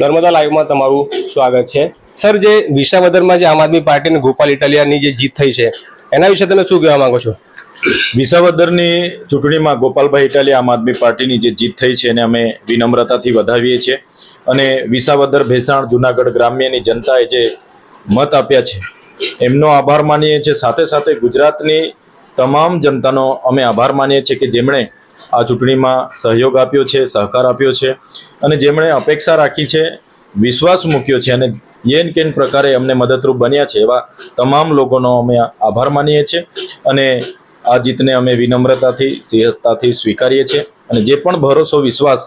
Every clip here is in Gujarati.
નર્મદા લાઈવમાં તમારું સ્વાગત છે. સર, જે વિસાવદરમાં જે આમ આદમી પાર્ટી અને ગોપાલ ઇટાલિયાની જે જીત થઈ છે, એના વિશે તમે શું કહેવા માંગો છો? વિસાવદરની ચૂંટણીમાં ગોપાલભાઈ ઇટાલિયા આમ આદમી પાર્ટીની જે જીત થઈ છે એને અમે વિનમ્રતાથી વધાવીએ છીએ અને વિસાવદર ભેસાણ જુનાગઢ ગ્રામ્યની જનતાએ જે મત આપ્યા છે, એમનો આભાર માનીએ છીએ. સાથે સાથે ગુજરાતની તમામ જનતાનો અમે આભાર માનીએ છીએ કે જેમણે આ ચૂંટણીમાં સહયોગ આપ્યો છે, સહકાર આપ્યો છે અને જેમણે અપેક્ષા રાખી છે, વિશ્વાસ મૂક્યો છે અને યેન કેન પ્રકારે અમને મદદરૂપ બન્યા છે એવા તમામ લોકોનો અમે આભાર માનીએ છીએ અને આ જીતને અમે વિનમ્રતાથી સિંહતાથી સ્વીકારીએ છીએ અને જે પણ ભરોસો, વિશ્વાસ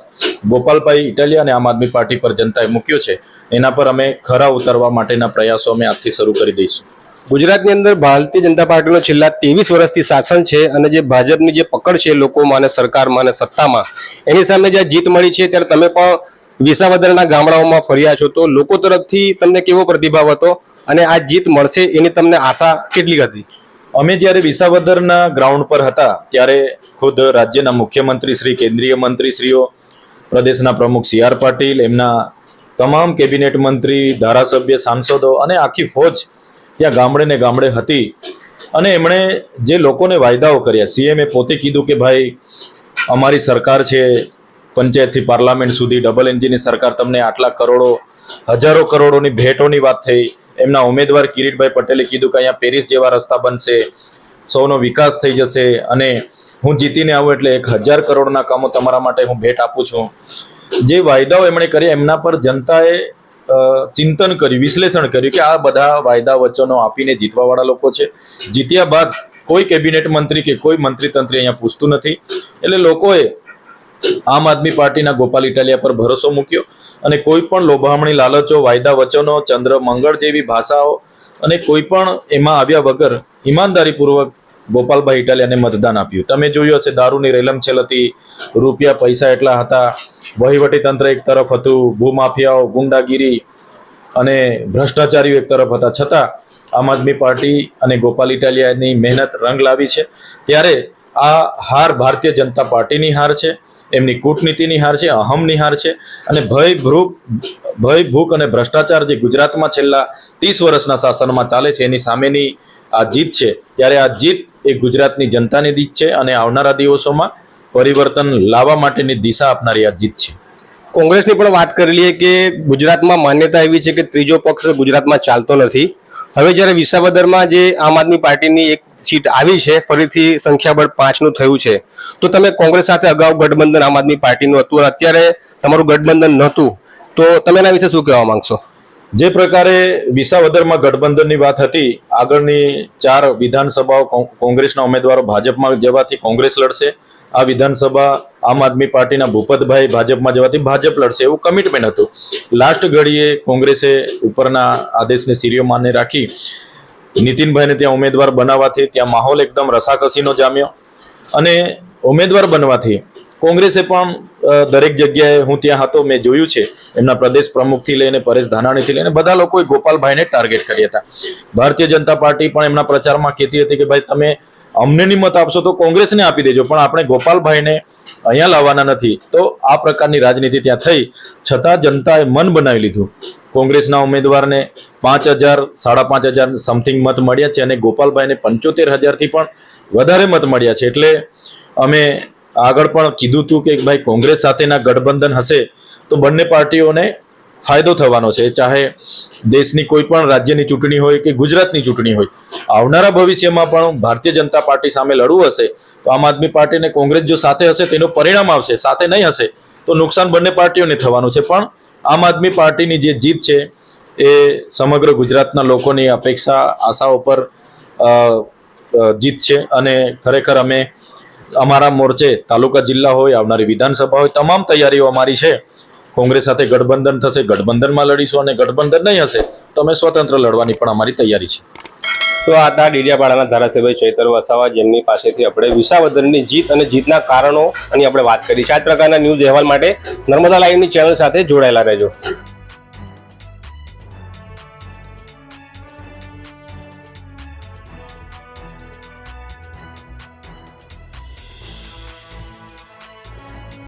ગોપાલભાઈ ઇટાલિયા અને આમ આદમી પાર્ટી પર જનતાએ મૂક્યો છે, એના પર અમે ખરા ઉતરવા માટેના પ્રયાસો અમે આજથી શરૂ કરી દઈશું. ગુજરાતની અંદર ભારતીય જનતા પાર્ટીનો છેલ્લા ત્રેવીસ વર્ષથી શાસન છે અને જે ભાજપની જે પકડ છે લોકોમાં અને સરકારમાં અને સત્તામાં, એની સામે જ્યાં જીત મળી છે ત્યારે તમે પણ વિસાવદરના ગામડાઓમાં ફર્યા છો. તો લોકો તરફથી તમને કેવો પ્રતિભાવ હતો અને આ જીત મળશે એની તમને આશા કેટલી હતી? અમે જ્યારે વિસાવદરના ગ્રાઉન્ડ પર હતા ત્યારે ખુદ રાજ્યના મુખ્યમંત્રી શ્રી, કેન્દ્રીય મંત્રીશ્રીઓ, પ્રદેશના પ્રમુખ સી આર પાટીલ, એમના તમામ કેબિનેટ મંત્રી, ધારાસભ્ય, સાંસદો અને આખી ફોજ ત્યાં ગામડે ને ગામડે હતી. અને એમણે જે લોકોને વાયદાઓ કર્યા સીએમએ પોતે કીધું કે ભાઈ, અમારી સરકાર છે, પંચાયતથી પાર્લામેન્ટ સુધી, ડબલ એન્જિનની સરકાર, તમને આટલા કરોડો, હજારો કરોડોની ભેટોની વાત થઈ. એમના ઉમેદવાર કિરીટભાઈ પટેલે કીધું કે અહીંયા પેરિસ જેવા રસ્તા બનશે, સૌનો વિકાસ થઈ જશે અને હું જીતીને આવું એટલે એક હજાર કરોડના કામો તમારા માટે હું ભેટ આપું છું. જે વાયદાઓ એમણે કર્યા, એમના પર જનતાએ ચિંતન કર્યું, વિશ્લેષણ કર્યું કે આ બધા વાયદા વચનો આપીને જીતવાવાળા લોકો છે. જીત્યા બાદ કોઈ કેબિનેટ મંત્રી કે કોઈ મંત્રી તંત્રી અહીંયા પૂછતું નથી. એટલે લોકોએ આમ આદમી પાર્ટીના ગોપાલ ઇટાલિયા પર ભરોસો મૂક્યો અને કોઈ પણ લોભામણી લાલચો, વાયદા વચનો ચંદ્ર મંગળ જેવી ભાષાઓ અને કોઈ પણ એમાં આવ્યા વગર ઈમાનદારીપૂર્વક ગોપાલભાઈ ઇટાલિયાને મતદાન આપ્યું. તમે જોયું હશે, દારૂની રેલમછેલ હતી રૂપિયા પૈસા એટલા હતા. વહીવટી તંત્ર એક તરફ હતું, ભૂમાફિયાઓ, ગુંડાગીરી અને ભ્રષ્ટાચારીઓ એક તરફ હતા. છતાં, આમ આદમી પાર્ટી અને ગોપાલ ઇટાલિયાની મહેનત રંગ લાવી છે. ત્યારે આ હાર ભારતીય જનતા પાર્ટીની હાર છે, એમની કૂટનીતિની હાર છે, અહમની હાર છે અને ભય ભ્રૂપ ભય ભૂખ અને ભ્રષ્ટાચાર જે ગુજરાતમાં છેલ્લા ત્રીસ વર્ષના શાસનમાં ચાલે છે, એની સામેની આ જીત છે. ત્યારે આ જીત એ ગુજરાતની જનતાની જીત છે અને આવનારા દિવસોમાં પરિવર્તન લાવવા માટેની દિશા આપનારી આ જીત છે. કોંગ્રેસની પણ વાત કરી લઈએ કે ગુજરાતમાં માન્યતા એવી છે કે ત્રીજો પક્ષ ગુજરાતમાં ચાલતો નથી. હવે જ્યારે વિસાવદરમાં જે આમ આદમી પાર્ટીની એક સીટ આવી છે, ફરીથી સંખ્યાબળ પાંચનું થયું છે, તો તમે કોંગ્રેસ સાથે અગાઉ ગઠબંધન આમ આદમી પાર્ટીનું હતું અત્યારે તમારું ગઠબંધન નહોતું, તો તમે એના વિશે શું કહેવા માંગશો? જે પ્રકારે વિસાવદરમાં ગઠબંધનની વાત હતી, આગળની ચાર વિધાનસભાઓ કોંગ્રેસના ઉમેદવારો ભાજપમાં જવાથી કોંગ્રેસ લડશે, આ વિધાનસભા આમ આદમી પાર્ટીના ભૂપતભાઈ ભાજપમાં જવાથી ભાજપ લડશે એવું કમિટમેન્ટ હતું. લાસ્ટ ઘડીએ કોંગ્રેસે ઉપરના આદેશને સિરિયો માને રાખી. નીતિનભાઈને ત્યાં ઉમેદવાર બનાવવાથી ત્યાં માહોલ એકદમ રસાકસીનો જામ્યો. અને ઉમેદવાર બનવાથી કોંગ્રેસે પણ દરેક જગ્યાએ હું ત્યાં હતો, મેં જોયું છે. એમના પ્રદેશ પ્રમુખથી લઈને પરેશ ધાનાણીથી લઈને બધા લોકોએ ગોપાલભાઈને ટાર્ગેટ કર્યા હતા. ભારતીય જનતા પાર્ટી પણ એમના પ્રચારમાં કહેતી હતી કે, ભાઈ, તમે અમને નહીં મત આપશો તો કોંગ્રેસને આપી દેજો. પણ આપણે ગોપાલભાઈને અહીંયા લાવવાના નથી. તો આ પ્રકારની રાજનીતિ ત્યાં થઈ. છતાં જનતાએ મન બનાવી લીધું. કોંગ્રેસના ઉમેદવારને પાંચ હજાર, સાડા પાંચ હજાર સમથિંગ મત મળ્યા છે અને ગોપાલભાઈને પંચોતેર હજારથી પણ વધારે મત મળ્યા છે. એટલે અમે આગળ પણ કીધું હતું કે ભાઈ કોંગ્રેસ સાથેના ગઠબંધન હશે તો બંને પાર્ટીઓને ફાયદો થવાનો છે, ચાહે દેશની કોઈ પણ રાજ્યની ચૂંટણી હોય કે ગુજરાતની ચૂંટણી હોય. આવનારા ભવિષ્યમાં પણ ભારતીય જનતા પાર્ટી સામે લડવું હશે, તો આમ આદમી પાર્ટી અને કોંગ્રેસ જો સાથે હશે, તેનું પરિણામ આવશે, સાથે નહીં હશે, તો નુકસાન બંને પાર્ટીઓને થવાનું છે. પણ આમ આદમી પાર્ટીની જે જીત છે, એ સમગ્ર ગુજરાતના લોકોની અપેક્ષા, આશાઓ પર જીત છે. અને ખરેખર અમે અમારા મોરચે તાલુકા જિલ્લા હોય, આવનારી વિધાનસભા હોય, તમામ તૈયારીઓ અમારી છે. કોંગ્રેસ સાથે ગઠબંધન થશે, ગઠબંધનમાં લડીશું અને ગઠબંધન નહીં હશે, તો અમે સ્વતંત્ર લડવાની પણ અમારી તૈયારી છે. તો આ હતા ડેડિયાપાડાના ધારાસભ્ય ચૈતર વસાવા, જેમની પાસેથી આપણે વિસાવદરની જીત અને જીતના કારણો અને આપણે વાત કરી છે. આ પ્રકારના ન્યૂઝ અહેવાલ માટે નર્મદા લાઈવની ચેનલ સાથે જોડાયેલા રહેજો.